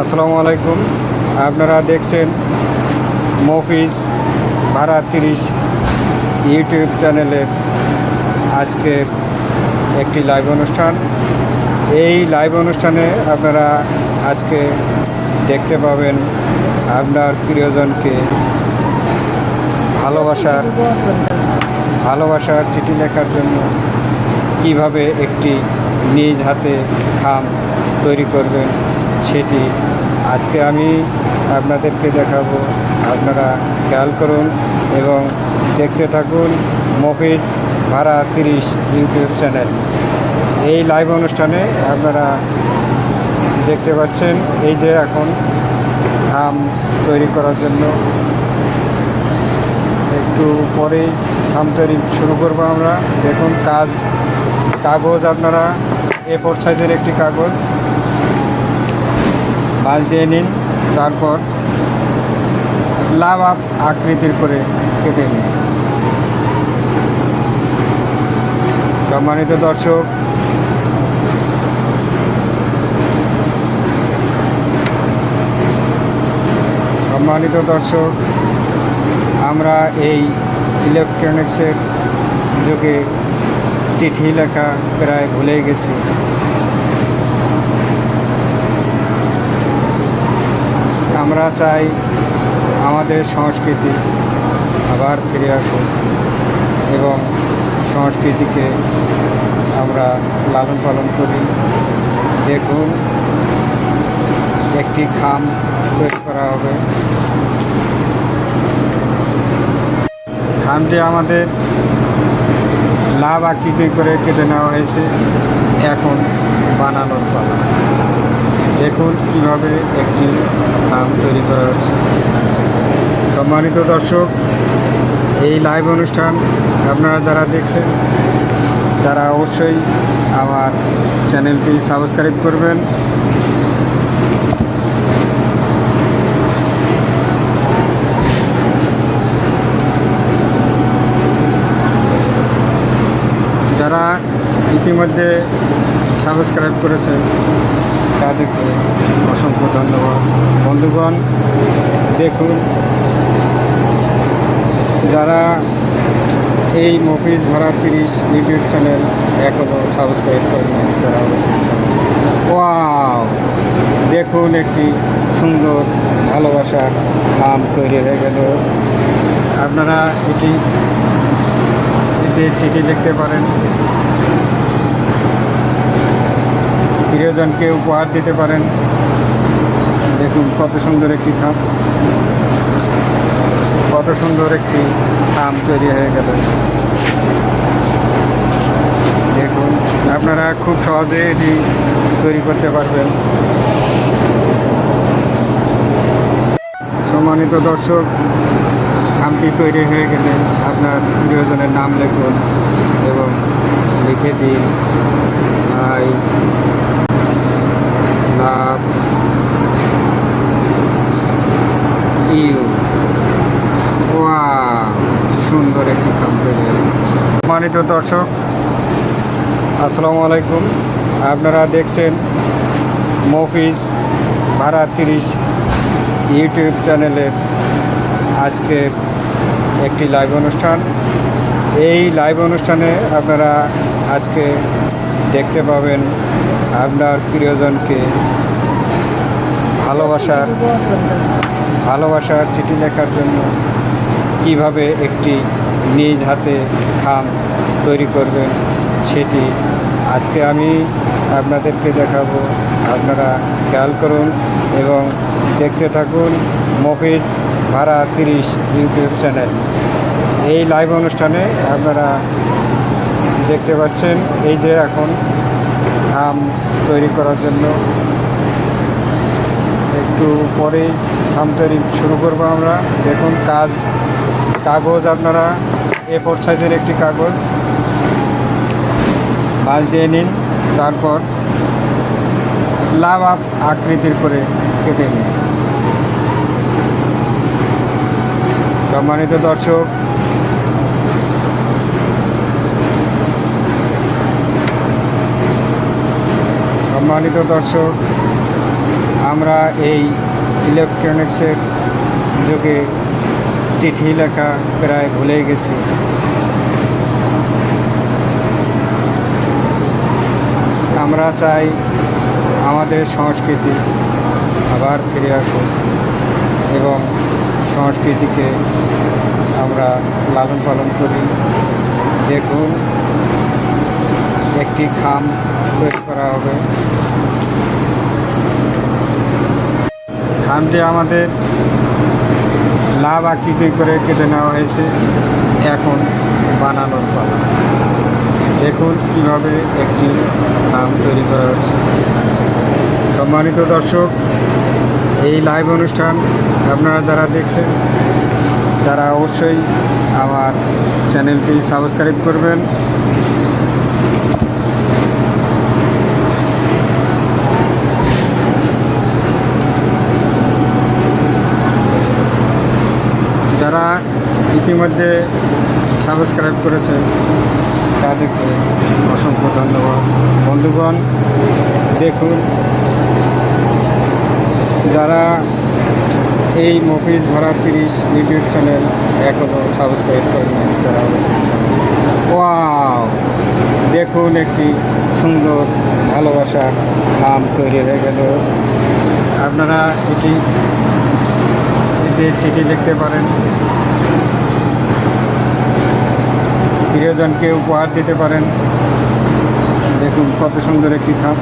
আসসালামু আলাইকুম। আপনারা দেখছেন মফিজ ভাড়া তিরিশ ইউটিউব চ্যানেলের আজকে একটি লাইভ অনুষ্ঠান। এই লাইভ অনুষ্ঠানে আপনারা আজকে দেখতে পাবেন আপনার প্রিয়জনকে ভালোবাসার ভালোবাসার চিঠি লেখার জন্য কীভাবে একটি নিজ হাতে খাম তৈরি করবেন সেটি আজকে আমি আপনাদেরকে দেখাবো। আপনারা খেয়াল করুন এবং দেখতে থাকুন মফিজ ভাড়া তিরিশ ইউটিউব চ্যানেল। এই লাইভ অনুষ্ঠানে আপনারা দেখতে পাচ্ছেন এই যে এখন খাম তৈরি করার জন্য। একটু পরেই খাম তৈরি শুরু করব আমরা। দেখুন কাজ, কাগজ আপনারা এ ফোর সাইজের একটি কাগজ। বাঁশ দিয়ে নিন, তারপর লাভ আপ আকৃতির করে কেটে নিন। সম্মানিত দর্শক সম্মানিত দর্শক, আমরা এই ইলেকট্রনিক্সের যুগে চিঠি লেখা প্রায় ভুলে গেছি। আমরা চাই আমাদের সংস্কৃতি আবার ফিরে আসুক এবং সংস্কৃতিকে আমরা লালন পালন করি। দেখুন, একটি খাম তৈরি করা হবে। খামটি আমাদের লাভ আকৃতি করে কেটে নেওয়া হয়েছে। এখন বানানোর পালা। দেখুন কীভাবে একটি খাম তৈরি করা হচ্ছে। সম্মানিত দর্শক, এই লাইভ অনুষ্ঠান আপনারা যারা দেখছেন, তারা অবশ্যই আমার চ্যানেলটি সাবস্ক্রাইব করবেন। যারা ইতিমধ্যে সাবস্ক্রাইব করেছেন তাদেরকে অসংখ্য ধন্যবাদ। বন্ধুগণ, দেখুন, যারা এই মফিজ ভরা তিরিশ ইউটিউব চ্যানেল এখনও সাবস্ক্রাইব করেন তারা ওয়াও! দেখুন, একটি সুন্দর ভালোবাসার নাম তৈরি হয়ে গেল। আপনারা এটি এতে চিঠি লিখতে পারেন। প্রিয়জনকে উপহার দিতে পারেন। দেখুন, কত সুন্দর একটি খাম কত সুন্দর একটি থাম তৈরি হয়ে গেল। দেখুন, আপনারা খুব সহজে এটি তৈরি করতে পারবেন। সম্মানিত দর্শক খামটি তৈরি হয়ে গেলে আপনার প্রিয়জনের নাম লিখুন এবং লিখে দিন। I love you. ওয়া সুন্দর একটি সম্মানিত দর্শক, আসসালামু আলাইকুম। আপনারা দেখছেন মফিজ ভাড়া তিরিশ ইউটিউব চ্যানেলের আজকে একটি লাইভ অনুষ্ঠান। এই লাইভ অনুষ্ঠানে আপনারা আজকে দেখতে পাবেন আপনার প্রিয়জনকে ভালোবাসার ভালোবাসার চিঠি লেখার জন্য কীভাবে একটি নিজ হাতে খাম তৈরি করবেন সেটি আজকে আমি আপনাদেরকে দেখাবো। আপনারা খেয়াল করুন এবং দেখতে থাকুন মফিজ ভাড়া তিরিশ ইউটিউব চ্যানেল। এই লাইভ অনুষ্ঠানে আপনারা দেখতে পাচ্ছেন এই যে এখন খাম তৈরি করার জন্য। একটু পরেই খাম শুরু করব আমরা। দেখুন, কাজ, কাগজ আপনারা, এ ফোর সাইজের একটি কাগজ। বাঁশ দিয়ে নিন, তারপর লাভ আপ আকৃতির করে কেটে নিন। সম্মানিত দর্শক সম্মানিত দর্শক আমরা এই ইলেকট্রনিক্সের যুগে চিঠি লেখা প্রায় ভুলে গেছি। আমরা চাই আমাদের সংস্কৃতি আবার ফিরে আসুক এবং সংস্কৃতিকে আমরা লালন পালন করি। দেখুন, একটি খাম তৈরি করা হবে। খামটি আমাদের লাভ আকৃতি করে কেটে নেওয়া হয়েছে। এখন বানানোর পালা। দেখুন কীভাবে একটি খাম তৈরি করা হচ্ছে। সম্মানিত দর্শক, এই লাইভ অনুষ্ঠান আপনারা যারা দেখছেন, তারা অবশ্যই আমার চ্যানেলটি সাবস্ক্রাইব করবেন যারা ইতিমধ্যে সাবস্ক্রাইব করেছেন তাদেরকে অসংখ্য ধন্যবাদ। বন্ধুগণ, দেখুন, যারা এই মফিজ ভরা তিরিশ ইউটিউব চ্যানেল এখনও সাবস্ক্রাইব করেন তারা ওয়াও! দেখুন একটি সুন্দর ভালোবাসার নাম তৈরি হয়ে গেল। আপনারা এটি এতে চিঠি লিখতে পারেন। প্রিয়জনকে উপহার দিতে পারেন। দেখুন, কত সুন্দর একটি খাম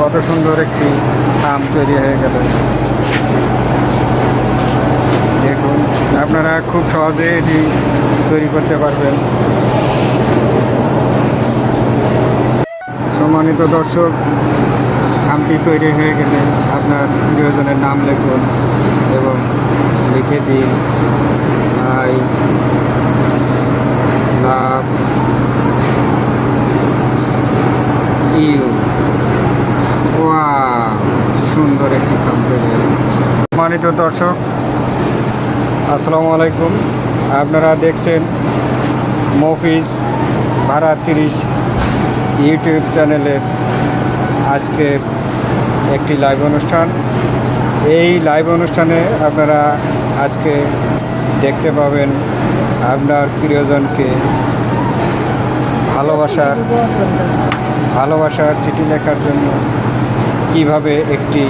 কত সুন্দর একটি খাম তৈরি হয়ে গেল। দেখুন, আপনারা খুব সহজে এটি তৈরি করতে পারবেন। সম্মানিত দর্শক খামটি তৈরি হয়ে গেলে আপনার প্রিয়জনের নাম লিখুন এবং লিখে দিন। I you. সুন্দর একটি সম্মানিত দর্শক, আসসালামু আলাইকুম। আপনারা দেখছেন মফিজ ভাড়া তিরিশ ইউটিউব চ্যানেলের আজকে একটি লাইভ অনুষ্ঠান। এই লাইভ অনুষ্ঠানে আপনারা আজকে দেখতে পাবেন আপনার প্রিয়জনকে ভালোবাসার ভালোবাসার চিঠি লেখার জন্য কীভাবে একটি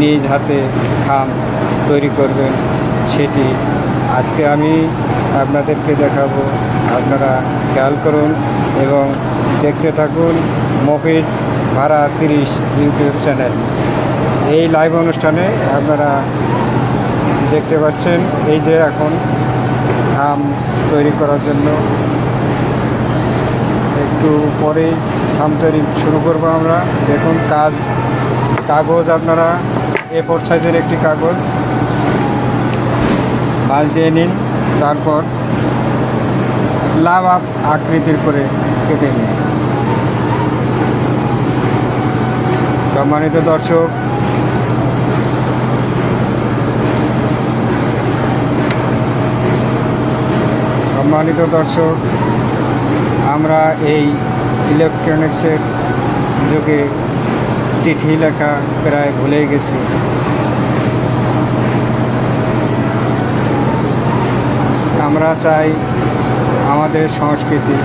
নিজ হাতে খাম তৈরি করবেন সেটি আজকে আমি আপনাদেরকে দেখাবো। আপনারা খেয়াল করুন এবং দেখতে থাকুন মফিজ ভাড়া তিরিশ ইউটিউব চ্যানেল। এই লাইভ অনুষ্ঠানে আপনারা দেখতে পাচ্ছেন এই যে এখন খাম তৈরি করার জন্য একটু পরেই খাম তৈরি শুরু করব আমরা। দেখুন, কাজ, কাগজ আপনারা এ ফোর সাইজের একটি কাগজ। মাল দিয়ে নিন, তারপর লাভ আকৃতির করে কেটে নিন। সম্মানিত দর্শক সম্মানিত দর্শক আমরা এই ইলেকট্রনিক্সের যুগে চিঠি লেখা প্রায় ভুলে গেছি। আমরা চাই আমাদের সংস্কৃতি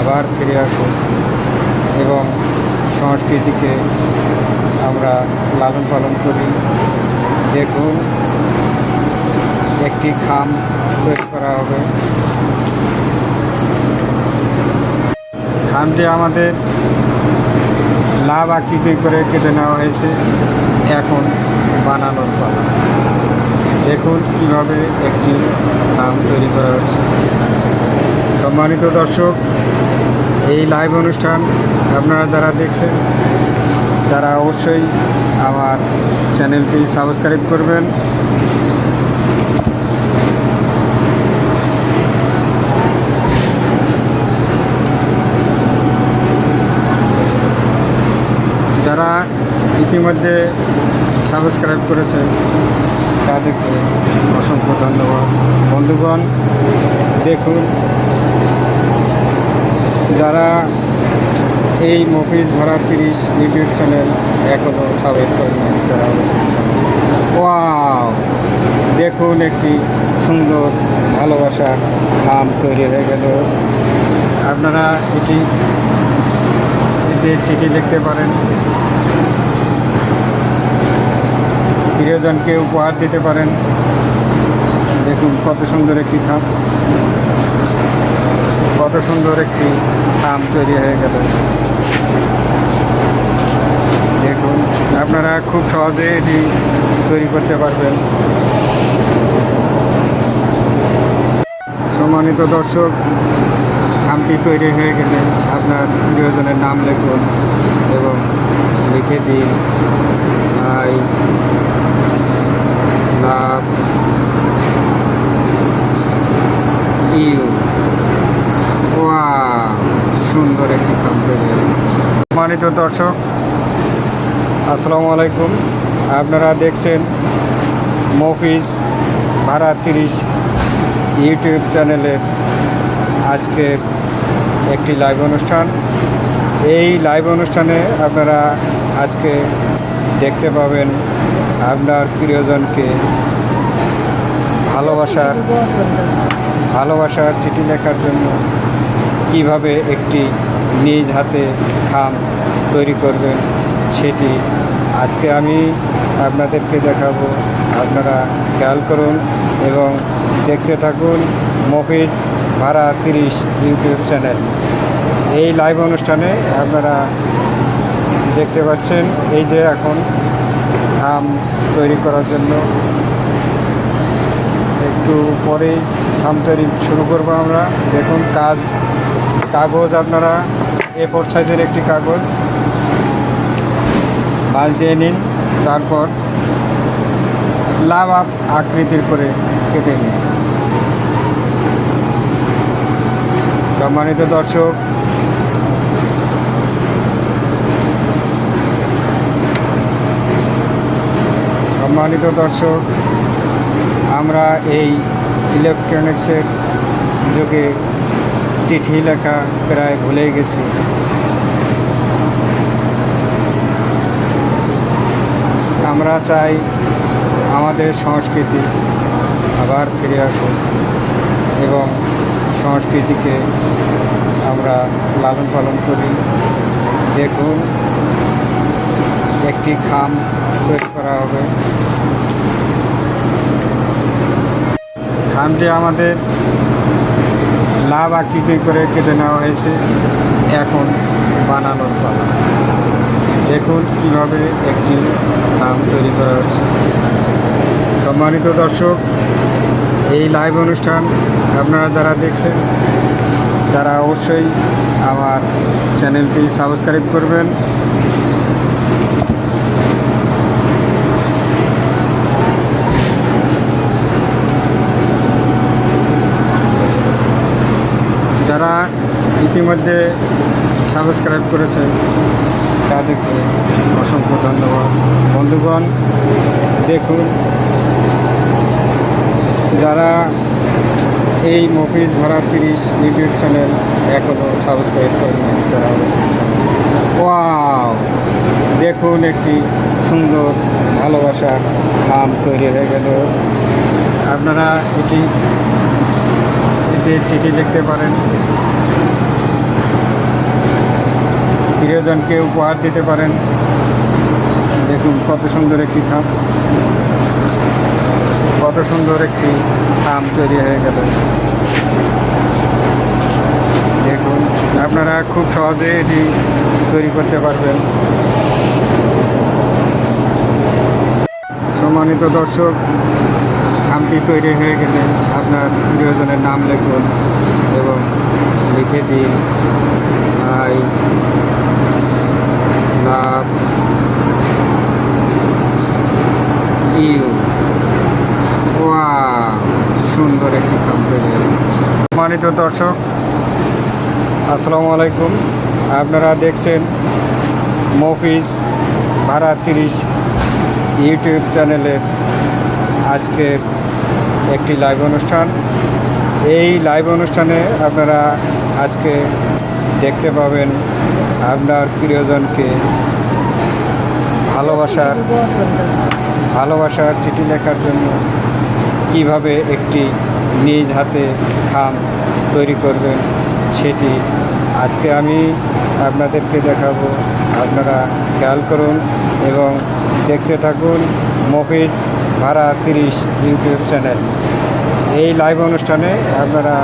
আবার ফিরে আসুক এবং সংস্কৃতিকে আমরা লালন পালন করি। দেখুন, একটি খাম তৈরি করা হবে। খামটি আমাদের লাভ আকৃতি করে কেটে নেওয়া হয়েছে। এখন বানানোর পালা। দেখুন কীভাবে একটি খাম তৈরি করা হয়েছে। সম্মানিত দর্শক, এই লাইভ অনুষ্ঠান আপনারা যারা দেখছেন, তারা অবশ্যই আমার চ্যানেলটি সাবস্ক্রাইব করবেন যারা ইতিমধ্যে সাবস্ক্রাইব করেছেন তাদেরকে অসংখ্য ধন্যবাদ। বন্ধুগণ, দেখুন, যারা এই মফিজ ভরা তিরিশ ইউটিউব চ্যানেল এখনও সাবস্ক্রাইব করেন দেখুন, একটি সুন্দর ভালোবাসার নাম তৈরি হয়ে গেল। আপনারা এটি, এতে চিঠি লিখতে পারেন। প্রিয়জনকে উপহার দিতে পারেন। দেখুন, কত সুন্দর একটি খাম কত সুন্দর একটি খাম তৈরি হয়ে গেল। দেখুন, আপনারা খুব সহজে এটি তৈরি করতে পারবেন। সম্মানিত দর্শক খামটি তৈরি হয়ে গেলে আপনার প্রিয়জনের নাম লিখুন এবং লিখে দিন। Love you. সুন্দর একটি তৈরি সম্মানিত দর্শক, আসসালামু আলাইকুম। আপনারা দেখছেন মফিজ ভাড়া তিরিশ ইউটিউব চ্যানেলের আজকে একটি লাইভ অনুষ্ঠান। এই লাইভ অনুষ্ঠানে আপনারা আজকে দেখতে পাবেন আপনার প্রিয়জনকে ভালোবাসার ভালোবাসার চিঠি লেখার জন্য কীভাবে একটি নিজ হাতে খাম তৈরি করবেন সেটি আজকে আমি আপনাদেরকে দেখাবো। আপনারা খেয়াল করুন এবং দেখতে থাকুন মফিজ ভাড়া তিরিশ ইউটিউব চ্যানেল। এই লাইভ অনুষ্ঠানে আপনারা দেখতে পাচ্ছেন, এই যে এখন খাম তৈরি করার জন্য। একটু পরেই খাম তৈরি শুরু করব আমরা। দেখুন, কাজ, কাগজ আপনারা এ ফোর সাইজের একটি কাগজ। বাল দিয়ে নিন, তারপর লাভ আপ আকৃতির করে কেটে নিন। সম্মানিত দর্শক সম্মানিত দর্শক, আমরা এই ইলেকট্রনিক্সের যুগে চিঠি লেখা প্রায় ভুলেই গেছি। আমরা চাই আমাদের সংস্কৃতি আবার ফিরে আসুক এবং সংস্কৃতিকে আমরা লালন পালন করি। দেখুন, একটি খাম তৈরি করা হবে। খামটি আমাদের লাভ আকৃতি করে কেটে নেওয়া হয়েছে। এখন বানানোর পালা দেখুন কীভাবে একটি খাম তৈরি করা হচ্ছে সম্মানিত দর্শক, এই লাইভ অনুষ্ঠান আপনারা যারা দেখছেন, তারা অবশ্যই আমার চ্যানেলটি সাবস্ক্রাইব করবেন যারা ইতিমধ্যে সাবস্ক্রাইব করেছেন তাদেরকে অসংখ্য ধন্যবাদ। বন্ধুগণ, দেখুন, যারা এই মফিজ ভরা তিরিশ ইউটিউব চ্যানেল এখনও সাবস্ক্রাইব করেন তারা ওয়াও! দেখুন, একটি সুন্দর ভালোবাসার নাম তৈরি হয়ে গেল। আপনারা এটি চিঠি লিখতে পারেন। প্রিয়জনকে উপহার দিতে পারেন। দেখুন, কত সুন্দর একটি খাম কত সুন্দর একটি থাম তৈরি হয়ে গেল। দেখুন, আপনারা খুব সহজে এটি তৈরি করতে পারবেন। সম্মানিত দর্শক খামটি তৈরি হয়ে গেলে আপনার প্রিয়জনের নাম লিখুন এবং লিখে দিন আই লাভ ইউ ওয়া সুন্দর একটি খাম তৈরি হয়ে গেল। সম্মানিত দর্শক, আসসালামু আলাইকুম। আপনারা দেখছেন মফিজ ভাড়া তিরিশ ইউটিউব চ্যানেলের আজকে একটি লাইভ অনুষ্ঠান। এই লাইভ অনুষ্ঠানে আপনারা আজকে দেখতে পাবেন আপনার প্রিয়জনকে ভালোবাসার ভালোবাসার চিঠি লেখার জন্য কীভাবে একটি নিজ হাতে খাম তৈরি করবেন সেটি আজকে আমি আপনাদেরকে দেখাবো। আপনারা খেয়াল করুন এবং দেখতে থাকুন মফিজ ভাড়া তিরিশ ইউটিউব চ্যানেল। এই লাইভ অনুষ্ঠানে আপনারা